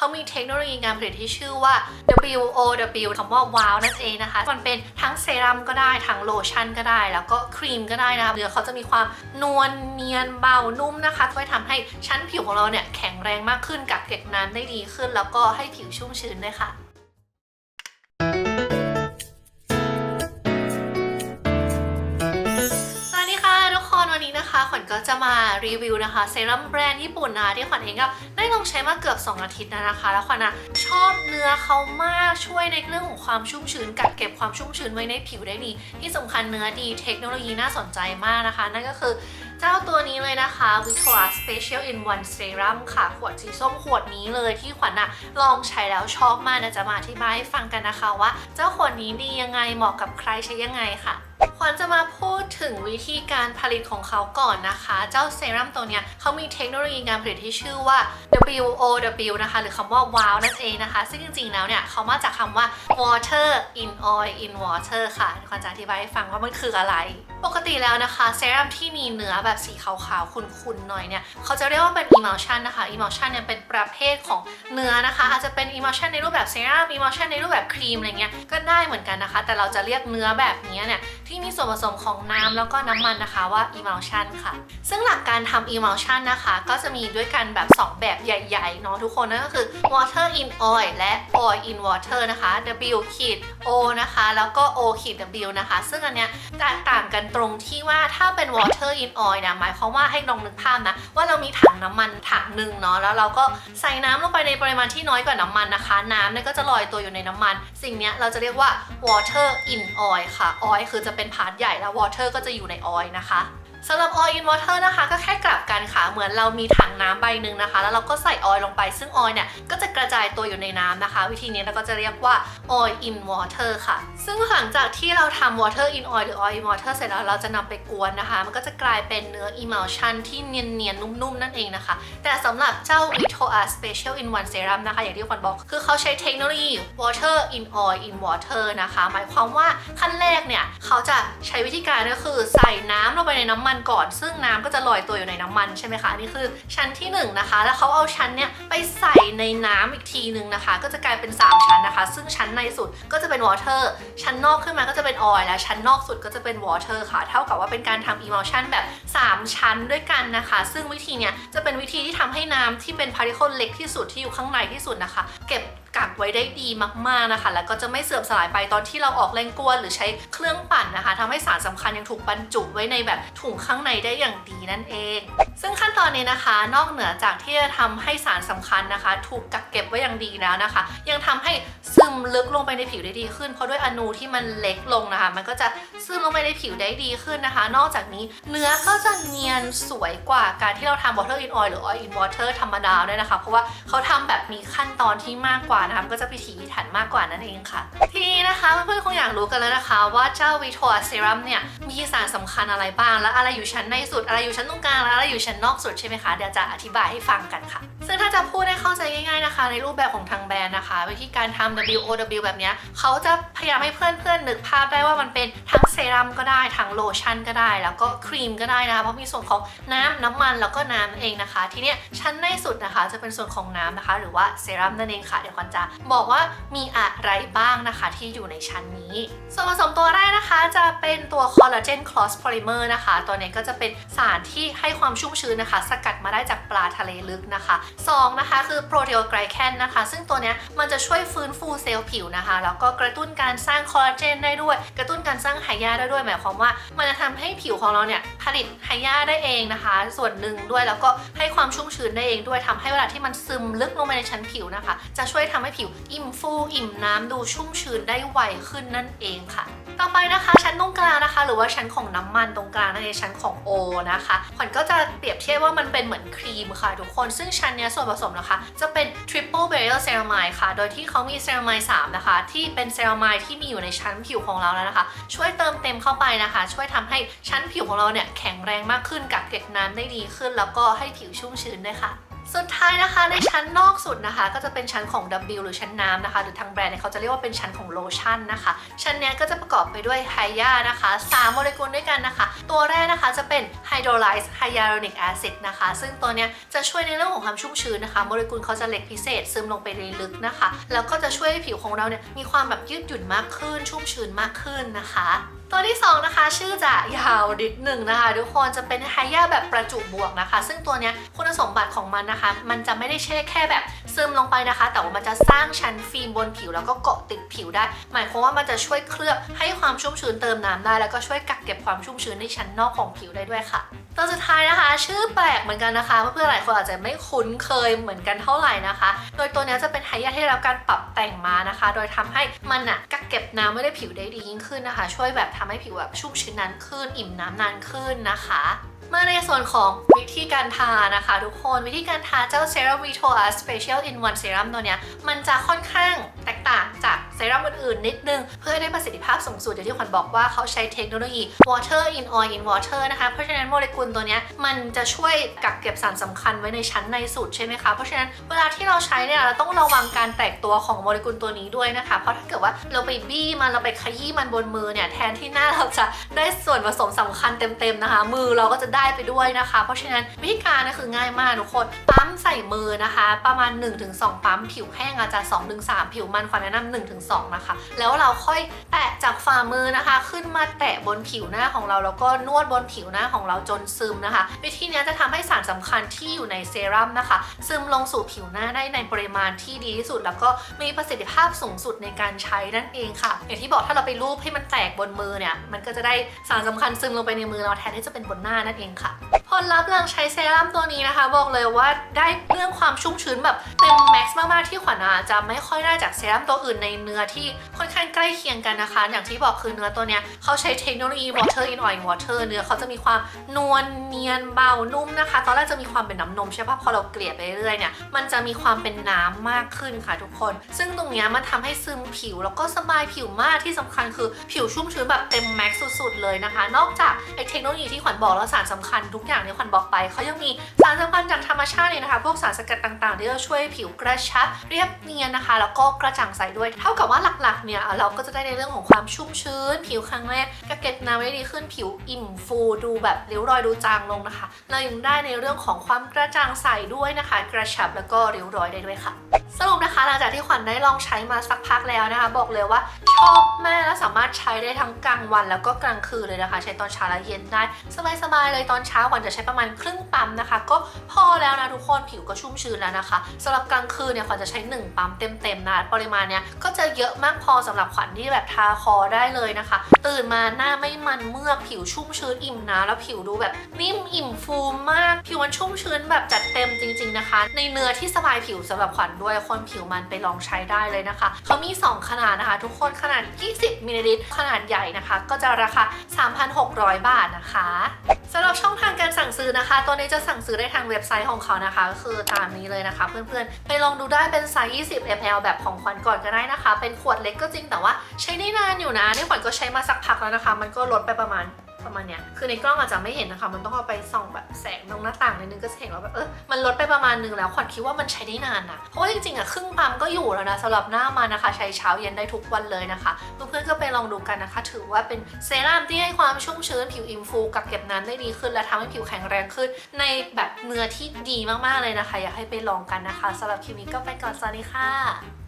เขามีเทคโนโลยีการผลิตที่ชื่อว่า WOW คำว่า wow นั่นเองนะคะ มันเป็นทั้งเซรั่มก็ได้ ทั้งโลชั่นก็ได้ แล้วก็ครีมก็ได้นะคะเนื้อเขาจะมีความนวลเนียนเบานุ่มนะคะช่วยทำให้ชั้นผิวของเราเนี่ยแข็งแรงมากขึ้นกักเก็บน้ำได้ดีขึ้น แล้วก็ให้ผิวชุ่มชื้นด้วยค่ะ ก็จะมารีวิวนะคะเซรั่มแบรนด์ญี่ปุ่นนะที่ขวัญเองก็ได้ลองใช้มาเกือบ 2 อาทิตย์แล้วนะคะ แล้วขวัญนะชอบเนื้อเขามากช่วยในเรื่องของความชุ่มชื้นกักเก็บความชุ่มชื้นไว้ในผิวได้ดี ที่สำคัญเนื้อดีเทคโนโลยีน่าสนใจมากนะคะ นั่นก็คือเจ้าตัวนี้เลยนะคะ Victoria Special in One Serum ค่ะ ขวดสีส้มขวดนี้เลยที่ขวัญนะลองใช้แล้วชอบมากนะจะมาอธิบายให้ฟังกันนะคะว่า เจ้าขวดนี้ดียังไงเหมาะกับใครใช้ยังไงค่ะ ขวัญจะมาพูดถึงวิธีการผลิตของเขาก่อนนะคะ เจ้าเซรั่มตัวเนี้ยเขามีเทคโนโลยีการผลิตที่ชื่อว่า WOW นะคะ หรือคำว่า wow นั่นเองนะคะ ซึ่งจริงๆแล้วเนี่ยเขามาจากคำว่า water in oil in water ค่ะขวัญจะอธิบายให้ฟังว่ามันคืออะไร ปกติแล้วนะคะเซรั่มที่มีเนื้อแบบสีขาวๆขุ่นๆหน่อยเนี่ยเขาจะเรียกว่าเป็น emulsion นะคะ emulsion เนี่ยเป็นประเภทของเนื้อนะคะ อาจจะเป็น emulsion ในรูปแบบเซรั่ม emulsion ในรูปแบบครีมอะไรเงี้ยก็ได้เหมือนกันนะคะ แต่เราจะเรียกเนื้อแบบนี้เนี่ยที่มีีส่วนผสมของน้ำแล้วก็น้ำมันนะคะว่า emulsion ค่ะ ซึ่งหลักการทำ emulsion นะคะ ก็จะมีด้วยกันแบบ 2 แบบใหญ่ ๆ เนาะทุกคนนั่นก็คือ water in oil และ oil in water นะคะ W ขีด O นะคะ แล้วก็ O ขีด W นะคะ ซึ่งอันเนี้ยแตกต่างกันตรงที่ว่าถ้าเป็น water in oil นะหมายความว่าให้ลองนึกภาพนะ ว่าเรามีถังน้ำมันถังหนึ่งเนาะแล้วเราก็ใส่น้ำลงไปในปริมาณที่น้อยกว่าน้ำมันนะคะ น้ำเนี่ยก็จะลอยตัวอยู่ในน้ำมัน สิ่งเนี้ยเราจะเรียกว่า water in oil ค่ะ oil คือจะเป็นพาร์ทใหญ่แล้ววอเตอร์ก็จะอยู่ในออยนะคะสำหรับ oil in water นะคะก็แค่ เหมือนเรามีถังน้ำใบหนึ่งนะคะ แล้วเราก็ใส่ oil ลงไป ซึ่ง oil เนี่ยก็จะกระจายตัวอยู่ในน้ำนะคะ วิธีนี้เราก็จะเรียกว่า oil in water ค่ะ ซึ่งหลังจากที่เราทำ water in oil หรือ oil in water เสร็จแล้วเราจะนำไปกวนนะคะ มันก็จะกลายเป็นเนื้อ emulsion ที่เนียนๆนุ่มๆนั่นเองนะคะ แต่สำหรับเจ้า Vitoa Special in One Serum นะคะ อย่างที่ขวัญบอก คือเขาใช้เทคโนโลยี water in oil in water นะคะ หมายความว่าขั้นแรกเนี่ยเขาจะใช้วิธีการก็คือใส่น้ำลงไปในน้ำมันก่อน ซึ่งน้ำก็จะลอยตัวอยู่ในน้ำมันใช่ไหมคะนนี่คือชั้นที่หนึ่งนะคะ แล้วเขาเอาชั้นเนี่ยไปใส่ในน้ำอีกทีหนึ่งนะคะ ก็จะกลายเป็นสามชั้นนะคะ ซึ่งชั้นในสุดก็จะเป็นวอเตอร์ชั้นนอกขึ้นมาก็จะเป็นออยล์และชั้นนอกสุดก็จะเป็นวอเตอร์ค่ะ เท่ากับว่าเป็นการทำอีเมลชันแบบ 3 ชั้นด้วยกันนะคะ ซึ่งวิธีเนี้ยจะเป็นวิธีที่ทำให้น้ำที่เป็นพาริเคิลเล็กที่สุดที่อยู่ข้างในที่สุดนะคะ เก็บ กักไว้ได้ดีมากๆนะคะ แล้วก็จะไม่เสื่อมสลายไปตอนที่เราออกแรงกวนหรือใช้เครื่องปั่นนะคะทำให้สารสำคัญยังถูกบรรจุไว้ในแบบถุงข้างในได้อย่างดีนั่นเอง ซึ่งขั้นตอนนี้นะคะ นอกเหนือจากที่จะทำให้สารสำคัญนะคะ ถูกกักเก็บไว้อย่างดีแล้วนะคะ ยังทำให้ซึมลึกลงไปในผิวได้ดีขึ้น เพราะด้วยอนูที่มันเล็กลงนะคะ มันก็จะซึมลงไปในผิวได้ดีขึ้นนะคะ นอกจากนี้เนื้อก็จะเนียนสวยกว่าการที่เราทำ water in oil หรือ oil in water ธรรมดาด้วยนะคะ เพราะว่าเขาทำแบบมีขั้นตอนที่มากกว่านะคะก็จะพิถีพิถันมากกว่านั่นเองค่ะ ทีนี้นะคะเพื่อนๆคงอยากรู้กันแล้วนะคะว่าเจ้า Vitoa Serum เนี่ยมีสารสำคัญอะไรบ้าง และอะไรอยู่ชั้นในสุดอะไรอยู่ชั้นตรงกลางและอะไรอยู่ชั้นนอกสุดใช่ไหมคะเดี๋ยวจะอธิบายให้ฟังกันค่ะ ซึ่งถ้าจะพูดให้เข้าใจง่ายๆนะคะ ในรูปแบบของทางแบรนด์นะคะวิธีการทำ WOW แบบนี้เขาจะพยายามให้เพื่อนๆนึกภาพได้ว่ามันเป็นทั้งเซรั่มก็ได้ทั้งโลชั่นก็ได้ แล้วก็ครีมก็ได้นะคะเพราะมีส่วนของน้ำน้ำมันแล้วก็น้ำเองนะคะ ทีเนี้ยชั้นในสุดนะคะจะเป็นส่วนของน้ำนะคะ หรือว่าเซรั่มนั่นเองค่ะเดี๋ยวควันจะบอกว่ามีอะไรบ้างนะคะที่อยู่ในชั้นนี้ ส่วนผสมตัวแรกนะคะ จะเป็นตัวคอลลาเจนคลอสโพลิเมอร์นะคะ ตัวนี้ก็จะเป็นสารที่ให้ความชุ่มชื้นนะคะ สกัดมาได้จากปลาทะเลลึกนะคะสองนะคะคือโปรตีโอไกลแคนนะคะ ซึ่งตัวเนี้ยมันจะช่วยฟื้นฟูเซลล์ผิวนะคะ แล้วก็กระตุ้นการสร้างคอลลาเจนได้ด้วย กระตุ้นการสร้างไฮยาได้ด้วย หมายความว่า มันจะทำให้ผิวของเราเนี่ยผลิตไฮยาได้เองนะคะ ส่วนหนึ่งด้วยแล้วก็ให้ความชุ่มชื้นได้เองด้วยทำให้เวลาที่มันซึมลึกลงไปในชั้นผิวนะคะ จะช่วยทำให้ผิวอิ่มฟูอิ่มน้ำดูชุ่มชื้นได้ไวขึ้นนั่นเองค่ะ ต่อไปนะคะชั้นตรงกลางนะคะ หรือว่าชั้นของน้ำมันตรงกลางนั่นเองชั้นของ O นะคะขวัญก็จะเปรียบเทียบว่ามันเป็นเหมือนครีมค่ะทุกคน ซึ่งชั้นเนี้ยส่วนผสมนะคะ จะเป็น triple barrier ceramide ค่ะ โดยที่เขามี ceramide 3นะคะ ที่เป็น ceramide ที่มีอยู่ในชั้นผิวของเราแล้วนะคะ ช่วยเติมเต็มเข้าไปนะคะ ช่วยทำให้ชั้นผิวของเราเนี่ยแข็งแรงมากขึ้นกักเก็บน้ำได้ดีขึ้น แล้วก็ให้ผิวชุ่มชื้นด้วยค่ะ สุดท้ายนะคะในชั้นนอกสุดนะคะ ก็จะเป็นชั้นของ W หรือชั้นน้ำนะคะ หรือทางแบรนด์เนี่ยเขาจะเรียกว่าเป็นชั้นของโลชั่นนะคะ ชั้นเนี้ยก็จะประกอบไปด้วยไฮยานะคะ3โมเลกุลด้วยกันนะคะ ตัวแรกนะคะจะเป็น hydrolyzed hyaluronic acid นะคะ ซึ่งตัวเนี้ยจะช่วยในเรื่องของความชุ่มชื้นนะคะ โมเลกุลเขาจะเล็กพิเศษ ซึมลงไปในลึกนะคะ แล้วก็จะช่วยให้ผิวของเราเนี่ยมีความแบบยืดหยุ่นมากขึ้น ชุ่มชื้นมากขึ้นนะคะ ตัวที่ 2 นะคะ ชื่อจะยาวดิดหนึ่งนะคะ ทุกคนจะเป็นไฮยาแบบประจุบวกนะคะ ซึ่งตัวนี้คุณสมบัติของมันนะคะ มันจะไม่ได้แช่แค่แบบซึมลงไปนะคะ แต่ว่ามันจะสร้างชั้นฟิล์มบนผิวแล้วก็เกาะติดผิวได้ หมายความว่ามันจะช่วยเคลือบให้ความชุ่มชื้นเติมน้ำได้ แล้วก็ช่วยกักเก็บความชุ่มชื้นในชั้นนอกของผิวได้ด้วยค่ะตัวสุดท้ายนะคะ ชื่อแปลกเหมือนกันนะคะเพื่อนๆหลายคนอาจจะไม่คุ้นเคยเหมือนกันเท่าไหร่นะคะ โดยตัวนี้จะ ยาที่ได้รับการปรับแต่งมานะคะ โดยทำให้มันอะกักเก็บน้ำไม่ได้ผิวได้ดียิ่งขึ้นนะคะ ช่วยแบบทำให้ผิวแบบชุ่มชื้นนานขึ้น อิ่มน้ำนานขึ้นนะคะมาในส่วนของวิธีการทานะคะ ทุกคนวิธีการทาเจ้า Serum Vitoa Special in One Serum ตัวเนี้ย มันจะค่อนข้างแตก เซรั่มอื่นๆนิดนึง เพื่อให้ได้ประสิทธิภาพสูงสุดอย่างที่ขวัญบอกว่าเขาใช้เทคโนโลยี Water in Oil in Water นะคะ เพราะฉะนั้นโมเลกุลตัวเนี้ยมันจะช่วยกักเก็บสารสำคัญไว้ในชั้นในสุดใช่ไหมคะ เพราะฉะนั้นเวลาที่เราใช้เนี่ยเราต้องระวังการแตกตัวของโมเลกุลตัวนี้ด้วยนะคะ เพราะถ้าเกิดว่าเราไปบี้มันเราไปขยี้มันบนมือเนี่ยแทนที่หน้าเราจะได้ส่วนผสมสำคัญเต็มๆนะคะ มือเราก็จะได้ไปด้วยนะคะ เพราะฉะนั้นวิธีการก็คือง่ายมากทุกคนปั๊มใส่มือนะคะ ประมาณ 1-2 ปั๊มผิวแห้งอาจจะ2-3 ผิวมันขวัญแนะนำ1-2นะคะ แล้วเราค่อยแตะจากฝ่ามือนะคะ ขึ้นมาแตะบนผิวหน้าของเราแล้วก็นวดบนผิวหน้าของเราจนซึมนะคะ วิธีนี้จะทำให้สารสำคัญที่อยู่ในเซรั่มนะคะ ซึมลงสู่ผิวหน้าได้ในปริมาณที่ดีที่สุด แล้วก็มีประสิทธิภาพสูงสุดในการใช้นั่นเองค่ะ อย่างที่บอกถ้าเราไปรูปให้มันแตกบนมือเนี่ยมันก็จะได้สารสำคัญซึมลงไปในมือเราแทนที่จะเป็นบนหน้านั่นเองค่ะ ผลลัพธ์หลังใช้เซรั่มตัวนี้นะคะ บอกเลยว่าได้เรื่องความชุ่มชื้นแบบเต็มแม็กซ์มากๆที่ขวัญอาจจะไม่ค่อยได้จากเซรั่มตัวอื่นในเนื้อที่ค่อนข้างใกล้เคียงกันนะคะ อย่างที่บอกคือเนื้อตัวเนี้ยเขาใช้เทคโนโลยี water in oil water เนื้อเขาจะมีความนวลเนียนเบานุ่มนะคะ ตอนแรกจะมีความเป็นน้ำนมใช่ปะพอเราเกลี่ยไปเรื่อยๆเนี่ยมันจะมีความเป็นน้ำมากขึ้นค่ะทุกคน ซึ่งตรงเนี้ยมันทำให้ซึมผิวแล้วก็สบายผิวมากที่สำคัญคือผิวชุ่มชื้นแบบเต็มแม็กซ์สุดๆเลยนะคะ นอกจากไอเทคโนโลยีที่ขวัญบอกแล้วสารสำคัญทุกอย่างที่ขวัญบอกไป เขายังมีสารสำคัญจากธรรมชาติเลยนะคะ พวกสารสกัดต่างๆ ที่จะช่วยผิวกระชับ เรียบเนียนนะคะ แล้วก็กระจ่างใสด้วย เท่ากับว่าหลักๆ เนี่ยเราก็จะได้ในเรื่องของความชุ่มชื้น ผิวครั้งแรกกระเก็บน้ำได้ดีขึ้นผิวอิ่มฟูดูแบบเริ้วรอยดูจางลงนะคะ เรายังได้ในเรื่องของความกระจ่างใสด้วยนะคะ กระชับแล้วก็เริ้วรอยได้ด้วยค่ะสรุปนะคะหลังจากที่ขวัญได้ลองใช้มาสักพักแล้วนะคะ บอกเลยว่าชอบมากและสามารถใช้ได้ทั้งกลางวันแล้วก็กลางคืนเลยนะคะ ใช้ตอนเช้าและเย็นได้ สบายๆเลยตอนเช้าขวัญจะใช้ประมาณครึ่งปั๊มนะคะ ก็พอแล้วนะทุกคนผิวก็ชุ่มชื้นแล้วนะคะสำหรับกลางคืนเนี่ยขวัญจะใช้ 1 ปั๊มเต็มๆนะปริมาณเนี้ยก็จะเยอะมากพอสำหรับขวัญที่แบบทาคอได้เลยนะคะ ตื่นมาหน้าไม่มันเมือกผิวชุ่มชื้นอิ่มน้ำแล้วผิวดูแบบนิ่มอิ่มฟูมาก ผิวมันชุ่มชื้นแบบจัดเต็มจริง ๆนะคะ ในเนื้อที่สบายผิวสำหรับขวัญด้วยคนผิวมันไปลองใช้ได้เลยนะคะเขามี 2 ขนาดนะคะ ทุกคนขนาด 20มิลลิลิตรขนาดใหญ่นะคะ ก็จะราคา 3,600 บาทนะคะสำหรับช่องทางการสั่ง่งซื้อนะคะ ตัวนี้จะสั่งซื้อได้ทางเว็บไซต์ของเขานะคะ ก็คือตามนี้เลยนะคะ เพื่อนๆ ไปลองดูได้เป็นไซส์ 20 ml แบบของขวัญก่อนก็ได้นะคะ เป็นขวดเล็กก็จริงแต่ว่าใช้ได้นานอยู่นะนี่ขวัญก็ใช้มาสักพักแล้วนะคะ มันก็ลดไปประมาณ ประมาณเนี้ยคือในกล้องอาจจะไม่เห็นนะคะ มันต้องเอาไปส่องแบบแสงตรงหน้าต่างนิดนึงก็จะเห็นว่าแบบเออมันลดไปประมาณนึงแล้วขวัญคิดว่ามันใช้ได้นานนะเพราะว่าจริงๆอะครึ่งปั๊มก็อยู่แล้วนะสำหรับหน้ามันนะคะ ใช้เช้าเย็นได้ทุกวันเลยนะคะเพื่อนๆก็ไปลองดูกันนะคะ ถือว่าเป็นเซรั่มที่ให้ความชุ่มชื้นผิวอิ่มฟูกักเก็บน้ำได้ดีขึ้นและทำให้ผิวแข็งแรงขึ้น ในแบบเนื้อที่ดีมากๆเลยนะคะ อยากให้ไปลองกันนะคะสำหรับคลิปนี้ก็ไปก่อนสวัสดีค่ะ